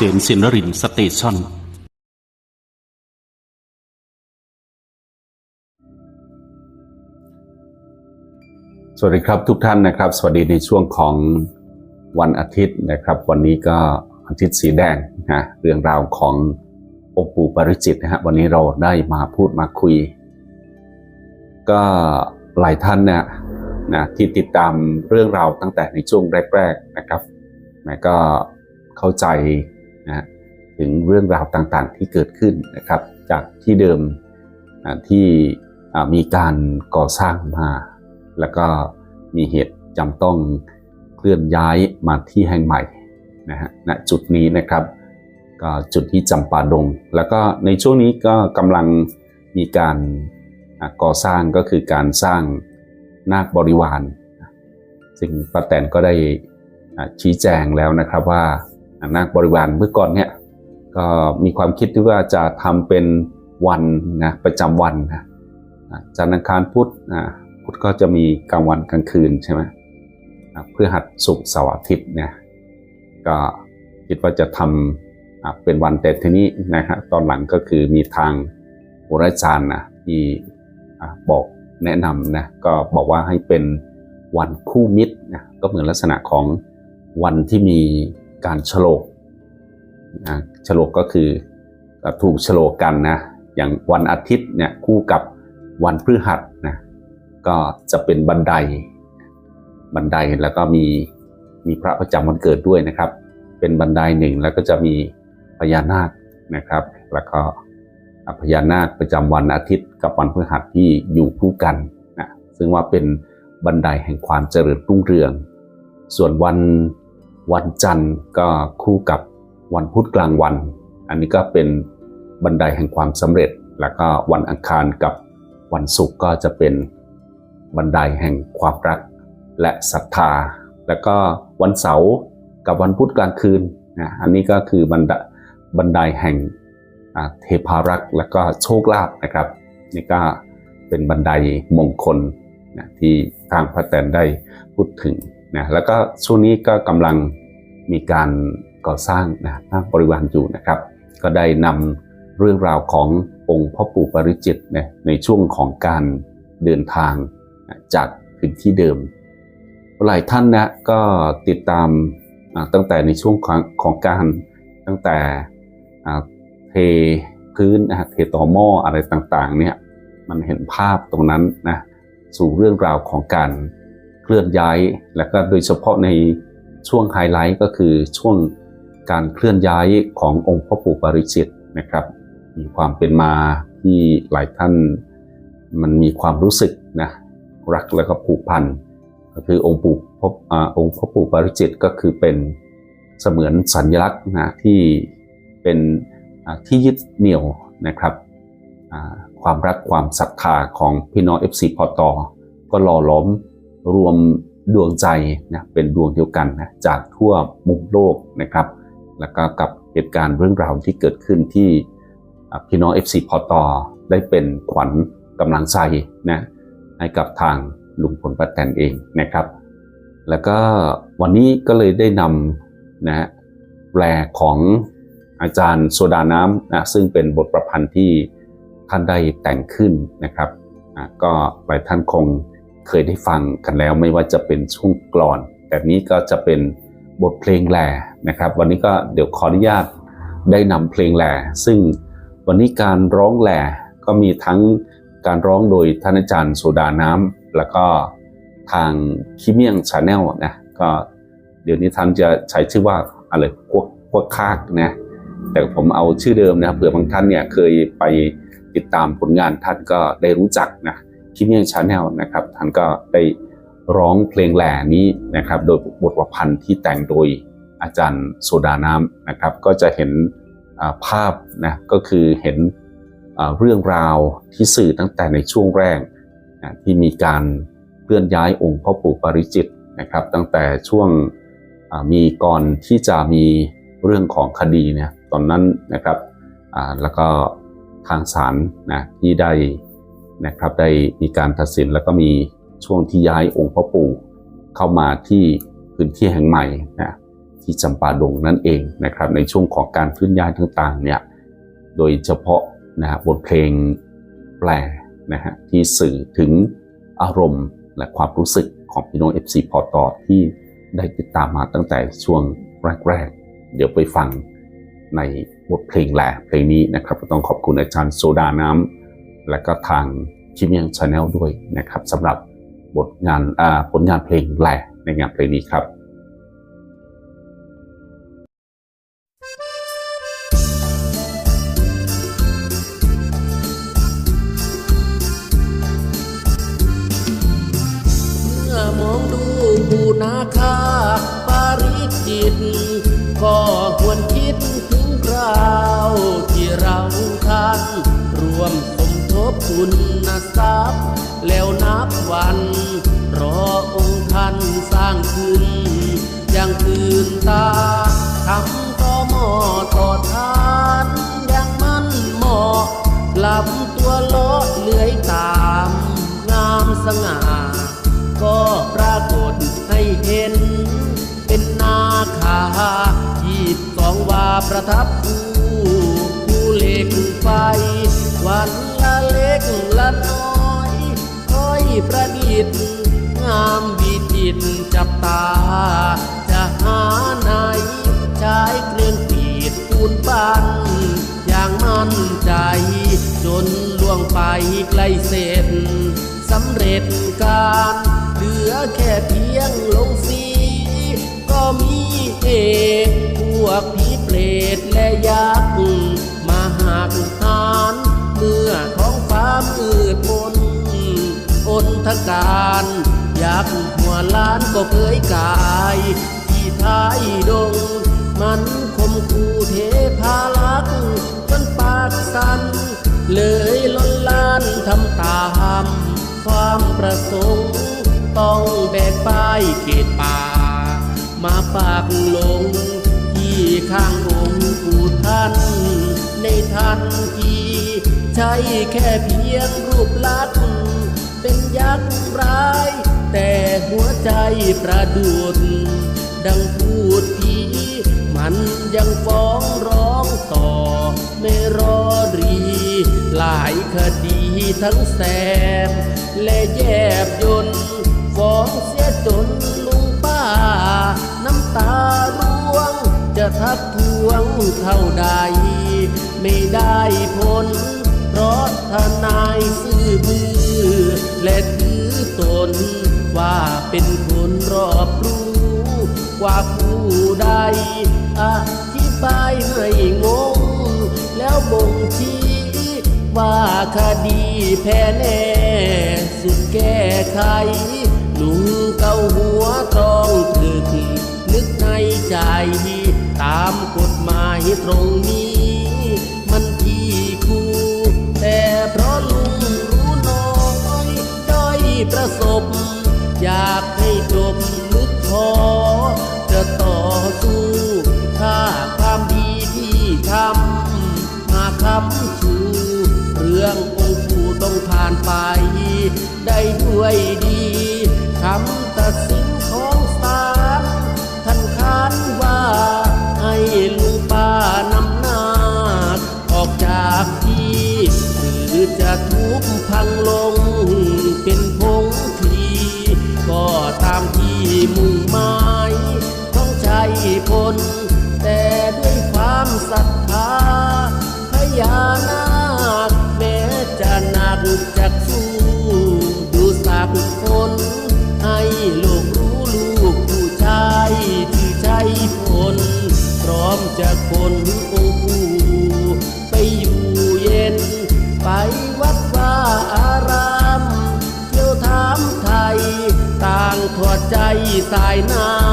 ษมสินรินสเตชันสวัสดีครับทุกท่านนะครับ สวัสดีในช่วงของวันอาทิตย์นะครับ วันนี้ก็อาทิตย์สีแดงนะเรื่องราวขององค์ปู่ปาริจิตนะฮะวันนี้เราได้มาพูดมาคุย ก็หลายท่านเนี่ยนะที่ติดตามเรื่องราวตั้งแต่ในช่วงแรก ๆนะครับนะก็เข้าใจ นะถึงเรื่องราวต่างๆที่เกิดขึ้นนะครับ จากที่เดิมที่มีการก่อสร้างมา แล้วก็มีเหตุจำต้องเคลื่อนย้ายมาที่แห่งใหม่นะฮะณจุดนี้นะครับก็จุดที่จำปาดง แล้วก็ในช่วงนี้ก็กำลังมีการก่อสร้างก็คือการสร้างนาคบริวาร ซึ่งป้าแตนก็ได้ชี้แจงแล้วนะครับว่า นาคบริวารเมื่อก่อนเนี่ยก็มีความคิดที่ว่าจะทำเป็นวันนะประจำวันนะอาจันทร์อังคารพุธอ่าพุธก็จะมีกลางวันกลางคืนใช่ไหมเพื่อหัดศุกร์เสาร์อาทิตย์เนี่ยก็คิดว่าจะทำะเป็นวันแต่ทีนี้นะฮะตอนหลังก็คือมีทางโหราจารย์นะที่บอกแนะนำนะก็บอกว่าให้เป็นวันคู่มิตรนะก็เหมือนลักษณะของวันที่มี การฉลกนะฉลกก็คือถูกฉลกกันนะอย่างวันอาทิตย์เนี่ยคู่กับวันพฤหัสนะก็จะเป็นบันไดบันไดแล้วก็มีมีพระประจำวันเกิดด้วยนะครับ เป็นบันไดหนึ่งแล้วก็จะมีพญานาคนะครับ แล้วก็พญานาคประจำวันอาทิตย์กับวันพฤหัสที่อยู่คู่กันนะซึ่งว่าเป็นบันไดแห่งความเจริญรุ่งเรือง ส่วนวัน วันจันทร์ก็คู่กับวันพุธกลางวัน อันนี้ก็เป็นบันไดแห่งความสำเร็จ แล้วก็วันอังคารกับวันศุกร์ก็จะเป็นบันไดแห่งความรักและศรัทธา แล้วก็วันเสาร์กับวันพุธกลางคืนนะอันนี้ก็คือบันไดบันไดแห่งเทพารักษ์และก็โชคลาภนะครับนี่ก็เป็นบันไดมงคลนะที่ทางพระแตนได้พูดถึง นะแล้วก็ช่วงนี้ก็กำลังมีการก่อสร้างนะนาคบริวารอยู่นะครับ ก็ได้นำเรื่องราวขององค์พ่อปู่ปริจิตนี่ยในช่วงของการเดินทางจากพื้นที่เดิม หลายท่านนะก็ติดตามตั้งแต่ในช่วงของของการตั้งแต่เทพื้นนะเทต่อหม้ออะไรต่างๆเนี่ยมันเห็นภาพตรงนั้นนะสู่เรื่องราวของการ ลื่อนย้าย และก็โดยเฉพาะในช่วงไฮไลท์ก็คือช่วงการเคลื่อนย้ายขององค์พ่อปู่ปริจิตรนะครับ มีความเป็นมาที่หลายท่านมันมีความรู้สึกนะรักแล้วก็ผูกพันก็คือองค์ปู่พบอองค์พ่อปู่ปริจิตก็คือเป็นเสมือนสัญลักษณ์นะที่เป็นที่ยึดเหนี่ยวนะครับความรักความศรัทธาของพี่น้อง FC พอตอก็หล่อล้อม รวมดวงใจนะเป็นดวงเดียวกันนะจากทั่วมุมโลกนะครับ แล้วก็กับเหตุการณ์เรื่องราวที่เกิดขึ้นที่พี่น้อง FC พอตอได้เป็นขวัญกำลังใจนะให้กับทางลุงพลป้าแตนเองนะครับ แล้วก็วันนี้ก็เลยได้นำนะแปลของอาจารย์โซดาน้ำนะซึ่งเป็นบทประพันธ์ที่ท่านได้แต่งขึ้นนะครับอะก็หลายท่านคง เคยได้ฟังกันแล้วไม่ว่าจะเป็นช่วงกลอน แบบนี้ก็จะเป็นบทเพลงแหล่นะครับ วันนี้ก็เดี๋ยวขออนุญาตได้นำเพลงแหล่ซึ่งวันนี้การร้องแหล่ก็มีทั้งการร้องโดยท่านอาจารย์โซดาน้ำแล้วก็ทางคิเมียงชาแนลนะก็เดี๋ยวนี้ท่านจะใช้ชื่อว่าอะไรพวกพวกคากนะแต่ผมเอาชื่อเดิมนะครับเผื่อบางท่านเนี่ยเคยไปติดตามผลงานท่านก็ได้รู้จักนะ คิเมียงชาแนลนะครับท่านก็ได้ร้องเพลงแหล่นี้นะครับ โดยบทประพันธ์ที่แต่งโดยอาจารย์โซดาน้ำนะครับ ก็จะเห็นภาพนะก็คือเห็นเรื่องราวที่สื่อตั้งแต่ในช่วงแรกนะที่มีการเคลื่อนย้ายองค์พ่อปู่ปริจิตนะครับ ตั้งแต่ช่วงมีก่อนที่จะมีเรื่องของคดีเนี่ยตอนนั้นนะครับแล้วก็ทางศาลนะที่ได้ นะครับได้มีการตัดสินแล้วก็มีช่วงที่ย้ายองค์พ่อปู่เข้ามาที่พื้นที่แห่งใหม่นะที่จำปาดงนั่นเองนะครับ ในช่วงของการเคลื่อนย้ายต่างๆเนี่ยโดยเฉพาะนะฮะบทเพลงแปลนะฮะที่สื่อถึงอารมณ์และความรู้สึกของพี่น้อง FC พอตอที่ได้ติดตามมาตั้งแต่ช่วงแรกๆ เดี๋ยวไปฟังในบทเพลงแหล่เพลงนี้นะครับ ต้องขอบคุณอาจารย์โซดาน้ำ และก็ทางชิมยังชาแนลด้วยนะครับสำหรับบทงานผลงานเพลงแหล่ในงานเพลงนี้ครับมองดูบูนาคาปาริจิตก็ ทุนทรัพย์แล้วนับวัน รอองค์ท่านสร้างขึ้นอย่างตื่นตาทำต่อหม้อต่อทานอย่างมันเหมาะลำตัวเลาะเลื้อยตาม งามสง่า ก็ปรากฏให้เห็น เป็นนาคายีบสองวาประทับ ไปไกลเสร็จสำเร็จการเหลือแค่เพียงลงสีก็มีเอกพวกผีเปรตและยักษ์มาหักหานเมื่อท้องฟ้ามืดมนอนทการ ยักษ์หัวล้านก็เผยกาย ที่ท้าย ประสงค์ ต้องแบกป้ายเขตป่า มาปากลง ที่ข้างองค์ปู่ท่าน ในทันทีใช่แค่เพียงรูปลักษณ์เป็นยักษ์ร้าย แต่หัวใจประดุด ดังพูดผีมันยังฟ้องร้องต่อ ไม่รอรี หลายคดีทั้งแสบ และแยบยนฟ้องเสียจนลุงป้า น้ำตาร่วง จะทักทวงเท่าใด ไม่ได้ผลเพราะทนายซื่อบือและถือตนว่าเป็นคนรอบรู้ กว่าผู้ใดอธิบายให้งง แล้วบ่งชี้ว่าคดีแพ้แน่ สุดแก้ไขลุงเกาหัวต้องตรึก นึกในใจ ตามกฎหมายตรงนี้ มันที่กูแต่เพราะลุงรู้น้อยด้อยประสบ อยากให้จบ พลแต่ด้วยความศรัทธาพญานาคแม้จะหนักจักสู้ดูสักคน ให้โลกรู้ลูกผู้ชายที่ใจพลพร้อมจะคนองคูไปอยู่เย็น ไปวัดว่าอารามเที่ยวถามไทยต่างถอดใจสายน้า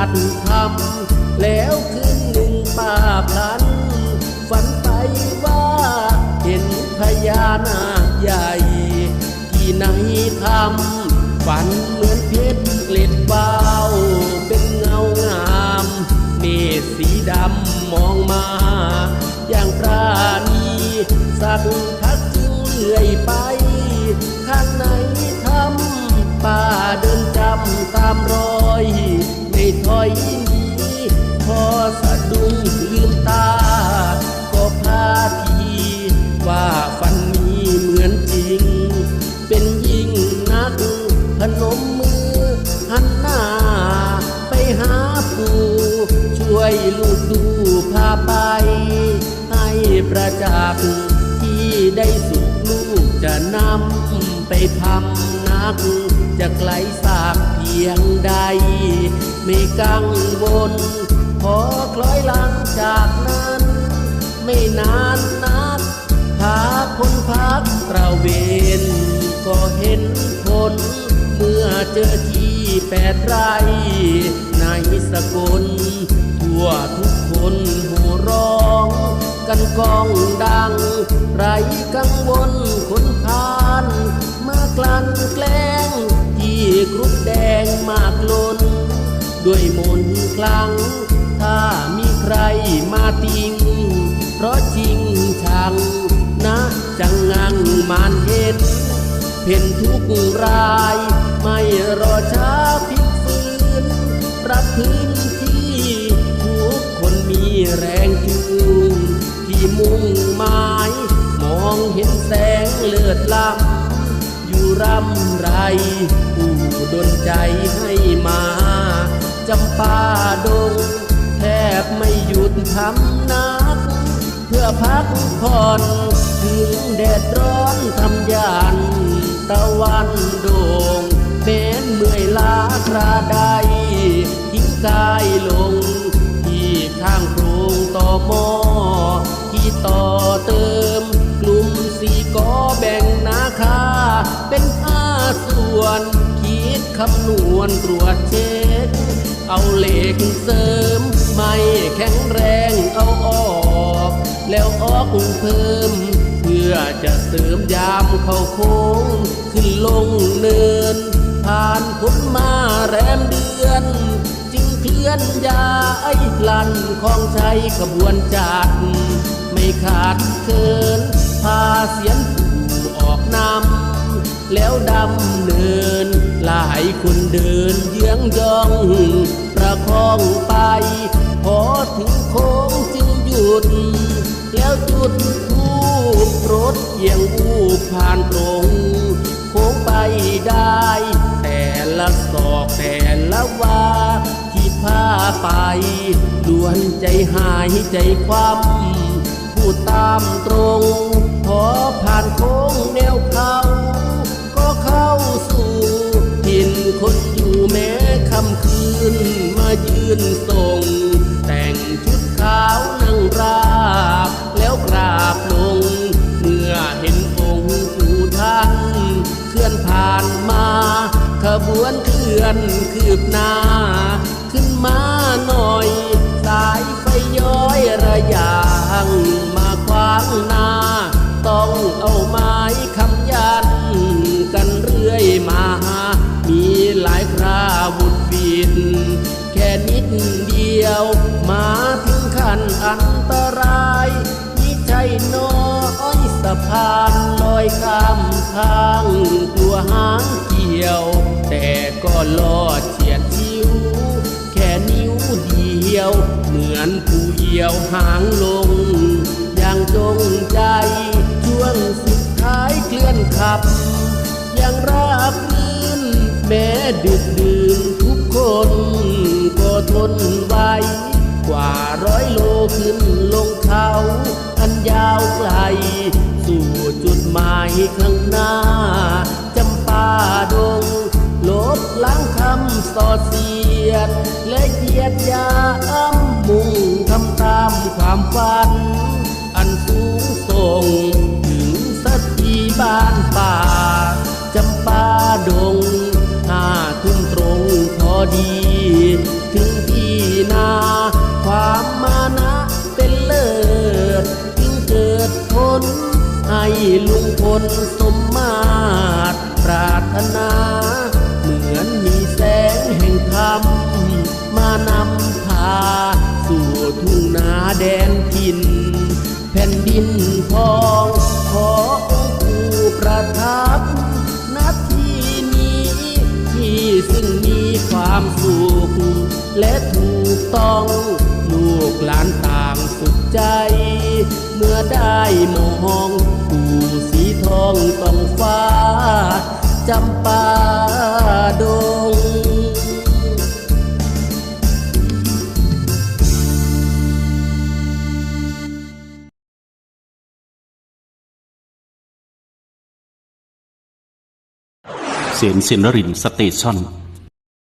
านจนรวมกันรวบรวมอาพลัน ฝันไปว่าเห็นพญานาคใหญ่ ที่ไหนทำฝันเหมือนเพชรเกล็ดเบาเป็นเงางามเมฆสีดำมองมา อย่างปราณีสักพักจึงเลื่อยไปข้างในทำป่าเดินจำตามรอย รัก ที่ได้สุขลูกจะนำไปทำนัก จะไกลสากเพียงใด ไม่กังวลพอคล้อยหลังจากนั้น ไม่นานนักพาคนพักตระเวนก็เห็นผลเมื่อเจอที่แปดไร่ในสกล ทั่วทุกคนหัวร้อง กันกองดัง ไรกังวลคนพาน มากลั่นแกล้ง ที่กรุปแดงมากลน ด้วยมนคลัง ถ้ามีใครมาติง เพราะจริงชัง นะจังงังมานเห็นเพ่นทุกราย ไม่รอช้าพิกฟื้นรับพื้น แรงจูงที่มุ่งหมาย มองเห็นแสงเลือดล้ำอยู่รำไร ผู้ดนใจให้มาจำปาดง แทบไม่หยุดทำนัก เพื่อพักผ่อนถึงแดดร้อนทำยานตะวันโด่งเป็นเมื่อยล้าคราใดทิ้งกายลง ทางโพรงต่อหมอที่ต่อเติม กลุ่มสี่กอแบ่งนาคา เป็นห้าส่วน คิดคำนวณตรวจเช็คเอาเหล็กเสริม ไม่แข็งแรงเอาออก แล้วออกเพิ่ม เพื่อจะเสริมยามเข้าโค้ง ขึ้นลงเนิน ผ่านพ้นมาแรมเดือน ลื่อนย้ายลันของใช้ขบวนจัดไม่ขาดเคินพาเสียนผู้ออกนำแล้วดำเนิน หลายคนเดินเยื้องย่อง ประคองไป พอถึงโค้งจึงหยุด แล้วจุดทูบรถเอียงอูผ่านตรงโค้งไปได้ แต่ละศอกแต่ละวา พาไปล้วนใจหายใจความพูดตามตรง พอผ่านโค้งแนวเขาก็เข้าสู่ถิ่นคนอยู่แม้คำคืนมายืนส่งแต่งชุดขาวนั่งราบ แล้วกราบลง เมื่อเห็นองค์ผู้ท่านเคลื่อนผ่านมา ขบวนเคลื่อนคืบหน้า ดิน แค่นิดเดียว มาถึงขั้นอันตรายนี่ใช่น้อยสะพานลอยข้ามทางตัวหางเกี่ยว แต่ก็ลอดเฉียดชิว แค่นิ้วเดียว เหมือนผู้เหี่ยวหางลง อย่างจงใจช่วงสุดท้ายเคลื่อนขับ ยังราบรื่นแม้ดึกดื่นทุก ต่อเสียดและเยียดยามมุ่งทำตามความฝัน อันสูงส่ง ถึงสักทีบ้านป่าจำปาดงห้าทุ่มตรงพอดี ถึงที่นาความมานะเป็นเลิศถึงเกิดทนให้ลุงพลสมมาตรปรารถนา แดนทิน แผ่นดินทองขอองค์ปู่ประทับนาทีนี้ที่ซึ่งมีความสุขและถูกต้องลูกหลานต่างสุขใจ เมื่อได้มองปู่สีทองต้องฟ้าจำปาดง เสียงสินรินสเตชัน